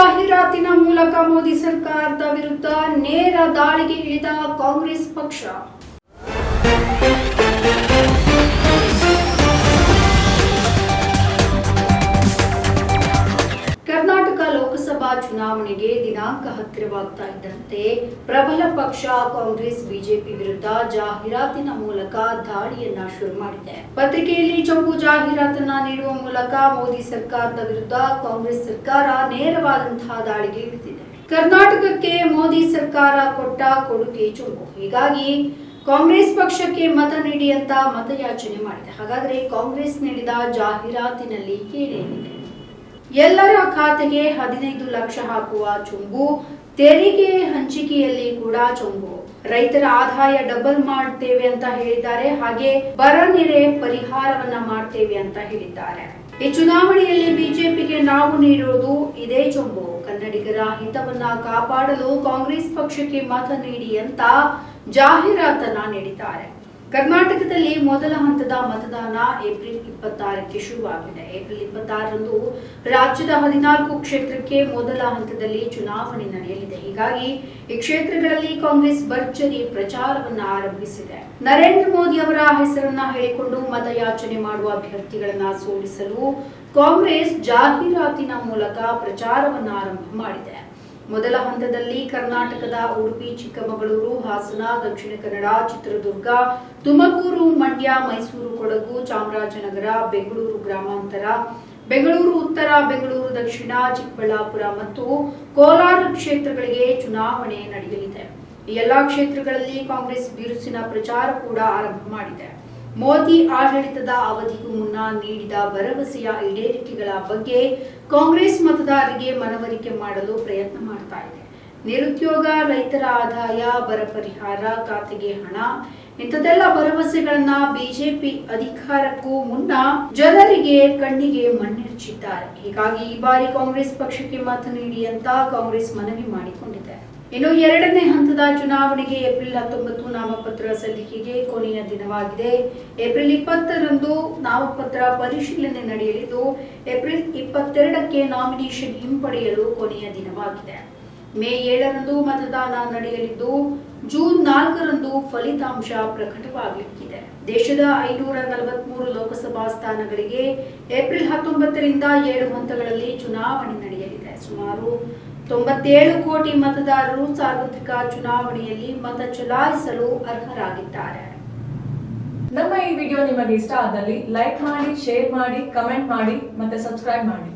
ಜಾಹೀರಾತಿನ ಮೂಲಕ ಮೋದಿ ಸರ್ಕಾರದ ವಿರುದ್ಧ ನೇರ ದಾಳಿಗೆ ಇಳಿದ ಕಾಂಗ್ರೆಸ್ ಪಕ್ಷ. ಚುನಾವಣೆಗೆ ದಿನಾಂಕ ಹತ್ತಿರವಾಗ್ತಾ ಇದ್ದಂತೆ ಪ್ರಬಲ ಪಕ್ಷ ಕಾಂಗ್ರೆಸ್, ಬಿಜೆಪಿ ವಿರುದ್ಧ ಜಾಹೀರಾತಿನ ಮೂಲಕ ದಾಳಿಯನ್ನ ಶುರು ಮಾಡಿದೆ. ಪತ್ರಿಕೆಯಲ್ಲಿ ಚೊಂಬು ಜಾಹೀರಾತನ್ನ ನೀಡುವ ಮೂಲಕ ಮೋದಿ ಸರ್ಕಾರದ ವಿರುದ್ಧ ಕಾಂಗ್ರೆಸ್ ಸರ್ಕಾರ ನೇರವಾದಂತಹ ದಾಳಿಗೆ ಇಳಿದಿದೆ. ಕರ್ನಾಟಕಕ್ಕೆ ಮೋದಿ ಸರ್ಕಾರ ಕೊಟ್ಟ ಕೊಡುಗೆ ಹೀಗಾಗಿ ಕಾಂಗ್ರೆಸ್ ಪಕ್ಷಕ್ಕೆ ಮತ ನೀಡಿ ಅಂತ ಮತಯಾಚನೆ ಮಾಡಿದೆ. ಹಾಗಾದ್ರೆ ಕಾಂಗ್ರೆಸ್ ನೀಡಿದ ಜಾಹೀರಾತಿನಲ್ಲಿ ಏನೇನಿದೆ? ಎಲ್ಲರ ಖಾತೆಗೆ ಹದಿನೈದು ಲಕ್ಷ ಹಾಕುವ ಚೊಂಬು, ತೆರಿಗೆ ಹಂಚಿಕೆಯಲ್ಲಿ ಕೂಡ ಚೊಂಬು. ರೈತರ ಆದಾಯ ಡಬಲ್ ಮಾಡ್ತೇವೆ ಅಂತ ಹೇಳಿದ್ದಾರೆ, ಹಾಗೆ ಬರ ನೆರೆ ಪರಿಹಾರವನ್ನ ಮಾಡ್ತೇವೆ ಅಂತ ಹೇಳಿದ್ದಾರೆ. ಈ ಚುನಾವಣೆಯಲ್ಲಿ ಬಿಜೆಪಿಗೆ ನಾವು ನೀಡುವುದು ಇದೇ ಚುಂಬು. ಕನ್ನಡಿಗರ ಹಿತವನ್ನ ಕಾಪಾಡಲು ಕಾಂಗ್ರೆಸ್ ಪಕ್ಷಕ್ಕೆ ಮತ ನೀಡಿ ಅಂತ ಜಾಹೀರಾತನ್ನ ನೀಡಿದ್ದಾರೆ. ಕರ್ನಾಟಕದಲ್ಲಿ ಮೊದಲ ಹಂತದ ಮತದಾನ ಏಪ್ರಿಲ್ ಇಪ್ಪತ್ತಾರಕ್ಕೆ ಶುರುವಾಗಿದೆ. ಏಪ್ರಿಲ್ ಇಪ್ಪತ್ತಾರರಂದು ರಾಜ್ಯದ ಹದಿನಾಲ್ಕು ಕ್ಷೇತ್ರಕ್ಕೆ ಮೊದಲ ಹಂತದಲ್ಲಿ ಚುನಾವಣೆ ನಡೆಯಲಿದೆ. ಹೀಗಾಗಿ ಈ ಕ್ಷೇತ್ರಗಳಲ್ಲಿ ಕಾಂಗ್ರೆಸ್ ಭರ್ಜರಿ ಪ್ರಚಾರವನ್ನು ಆರಂಭಿಸಿದೆ. ನರೇಂದ್ರ ಮೋದಿ ಅವರ ಹೆಸರನ್ನ ಹೇಳಿಕೊಂಡು ಮತಯಾಚನೆ ಮಾಡುವ ಅಭ್ಯರ್ಥಿಗಳನ್ನ ಸೋಲಿಸಲು ಕಾಂಗ್ರೆಸ್ ಜಾಹೀರಾತಿನ ಮೂಲಕ ಪ್ರಚಾರವನ್ನು ಆರಂಭ ಮಾಡಿದೆ. ಮೊದಲ ಹಂತದಲ್ಲಿ ಕರ್ನಾಟಕದ ಉಡುಪಿ, ಚಿಕ್ಕಮಗಳೂರು, ಹಾಸನ, ದಕ್ಷಿಣ ಕನ್ನಡ, ಚಿತ್ರದುರ್ಗ, ತುಮಕೂರು, ಮಂಡ್ಯ, ಮೈಸೂರು, ಕೊಡಗು, ಚಾಮರಾಜನಗರ, ಬೆಂಗಳೂರು ಗ್ರಾಮಾಂತರ, ಬೆಂಗಳೂರು ಉತ್ತರ, ಬೆಂಗಳೂರು ದಕ್ಷಿಣ, ಚಿಕ್ಕಬಳ್ಳಾಪುರ ಮತ್ತು ಕೋಲಾರ ಕ್ಷೇತ್ರಗಳಿಗೆ ಚುನಾವಣೆ ನಡೆಯಲಿದೆ. ಈ ಎಲ್ಲಾ ಕ್ಷೇತ್ರಗಳಲ್ಲಿ ಕಾಂಗ್ರೆಸ್ ಬಿರುಸಿನ ಪ್ರಚಾರ ಕೂಡ ಆರಂಭ ಮಾಡಿದೆ. ಮೋದಿ ಆಡಳಿತದ ಅವಧಿಗೂ ಮುನ್ನ ನೀಡಿದ ಭರವಸೆಯ ಈಡೇರಿಕೆಗಳ ಬಗ್ಗೆ ಕಾಂಗ್ರೆಸ್ ಮತದಾರರಿಗೆ ಮನವರಿಕೆ ಮಾಡಲು ಪ್ರಯತ್ನ ಮಾಡ್ತಾ ಇದೆ. ನಿರುದ್ಯೋಗ, ರೈತರ ಆದಾಯ, ಬರ ಪರಿಹಾರ, ಖಾತೆಗೆ ಹಣ ಇಂಥದೆಲ್ಲ ಭರವಸೆಗಳನ್ನ ಬಿಜೆಪಿ ಅಧಿಕಾರಕ್ಕೂ ಮುನ್ನ ಜನರಿಗೆ ಕಣ್ಣಿಗೆ ಮಣ್ಣೆರಚಿದ್ದಾರೆ. ಹೀಗಾಗಿ ಈ ಬಾರಿ ಕಾಂಗ್ರೆಸ್ ಪಕ್ಷಕ್ಕೆ ಮತ ನೀಡಿ ಅಂತ ಕಾಂಗ್ರೆಸ್ ಮನವಿ ಮಾಡಿಕೊಂಡಿದೆ. ಇನ್ನು ಎರಡನೇ ಹಂತದ ಚುನಾವಣೆಗೆ ಏಪ್ರಿಲ್ ಹತ್ತೊಂಬತ್ತು ನಾಮಪತ್ರ ಸಲ್ಲಿಕೆಗೆ ಕೊನೆಯ ದಿನವಾಗಿದೆ. ಏಪ್ರಿಲ್ ಇಪ್ಪತ್ತರಂದು ನಾಮಪತ್ರ ಪರಿಶೀಲನೆ ನಡೆಯಲಿದ್ದು, ಏಪ್ರಿಲ್ ಇಪ್ಪತ್ತೆರಡಕ್ಕೆ ನಾಮಿನೇಷನ್ ಹಿಂಪಡೆಯಲು ಕೊನೆಯ ದಿನವಾಗಿದೆ. ಮೇ ಏಳರಂದು ಮತದಾನ ನಡೆಯಲಿದ್ದು, ಜೂನ್ ನಾಲ್ಕರಂದು ಫಲಿತಾಂಶ ಪ್ರಕಟವಾಗಲಿಕ್ಕಿದೆ. ದೇಶದ ಐನೂರ ನಲವತ್ಮೂರು ಲೋಕಸಭಾ ಸ್ಥಾನಗಳಿಗೆ ಏಪ್ರಿಲ್ ಹತ್ತೊಂಬತ್ತರಿಂದ ಏಳು ಹಂತಗಳಲ್ಲಿ ಚುನಾವಣೆ ನಡೆಯಲಿದೆ. ಸುಮಾರು ತೊಂಬತ್ತೇಳು ಕೋಟಿ ಮತದಾರರು ಸಾರ್ವತ್ರಿಕ ಚುನಾವಣೆಯಲ್ಲಿ ಮತ ಚಲಾಯಿಸಲು ಅರ್ಹರಾಗಿದ್ದಾರೆ. ನಮ್ಮ ಈ ವಿಡಿಯೋ ನಿಮಗೆ ಇಷ್ಟ ಆದಲ್ಲಿ ಲೈಕ್ ಮಾಡಿ, ಶೇರ್ ಮಾಡಿ, ಕಮೆಂಟ್ ಮಾಡಿ ಮತ್ತೆ ಸಬ್ಸ್ಕ್ರೈಬ್ ಮಾಡಿ.